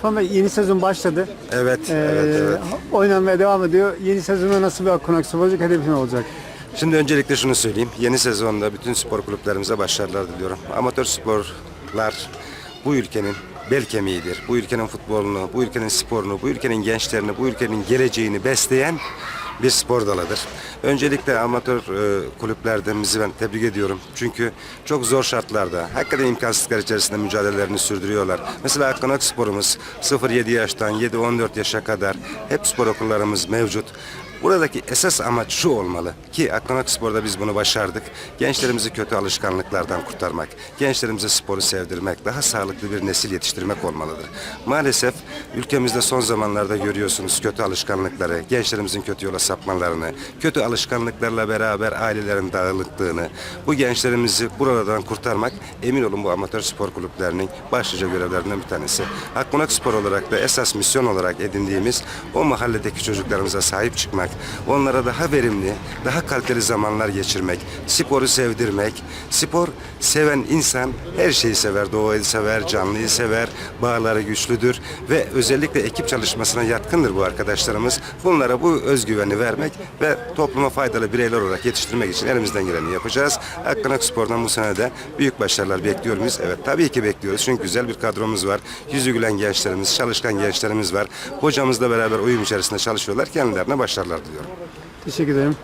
Osman Bey yeni sezon başladı. Evet, Ee, evet, evet. Oynanmaya devam ediyor. Yeni sezonda nasıl bir Akkonak Spor olacak? Hedefin olacak? Şimdi öncelikle şunu söyleyeyim. Yeni sezonda bütün spor kulüplerimize başarılar diliyorum. Amatör sporlar bu ülkenin bel kemiğidir. Bu ülkenin futbolunu, bu ülkenin sporunu, bu ülkenin gençlerini, bu ülkenin geleceğini besleyen bir spor dalıdır. Öncelikle amatör e, kulüplerimizi ben tebrik ediyorum. Çünkü çok zor şartlarda, hakikaten imkansızlıklar içerisinde mücadelelerini sürdürüyorlar. Mesela Akkonak sporumuz 0-7 yaştan 7-14 yaşa kadar hep spor okullarımız mevcut. Buradaki esas amaç şu olmalı ki Akkonak Spor'da biz bunu başardık. Gençlerimizi kötü alışkanlıklardan kurtarmak, gençlerimize sporu sevdirmek, daha sağlıklı bir nesil yetiştirmek olmalıdır. Maalesef ülkemizde son zamanlarda görüyorsunuz kötü alışkanlıkları, gençlerimizin kötü yola sapmalarını, kötü alışkanlıklarla beraber ailelerin dağılıklığını, bu gençlerimizi buralardan kurtarmak emin olun bu amatör spor kulüplerinin başlıca görevlerinden bir tanesi. Akkonak Spor olarak da esas misyon olarak edindiğimiz o mahalledeki çocuklarımıza sahip çıkmak, onlara daha verimli, daha kaliteli zamanlar geçirmek, sporu sevdirmek. Spor seven insan her şeyi sever, doğayı sever, canlıyı sever, bağları güçlüdür ve özellikle ekip çalışmasına yatkındır bu arkadaşlarımız. Bunlara bu özgüveni vermek ve topluma faydalı bireyler olarak yetiştirmek için elimizden geleni yapacağız. Akkonak Spor'dan bu sene de büyük başarılar bekliyor muyuz? Evet tabii ki bekliyoruz. Çünkü güzel bir kadromuz var. Yüzü gülen gençlerimiz, çalışkan gençlerimiz var. Hocamızla beraber uyum içerisinde çalışıyorlar. Kendilerine başarılar diliyorum. Teşekkür ederim.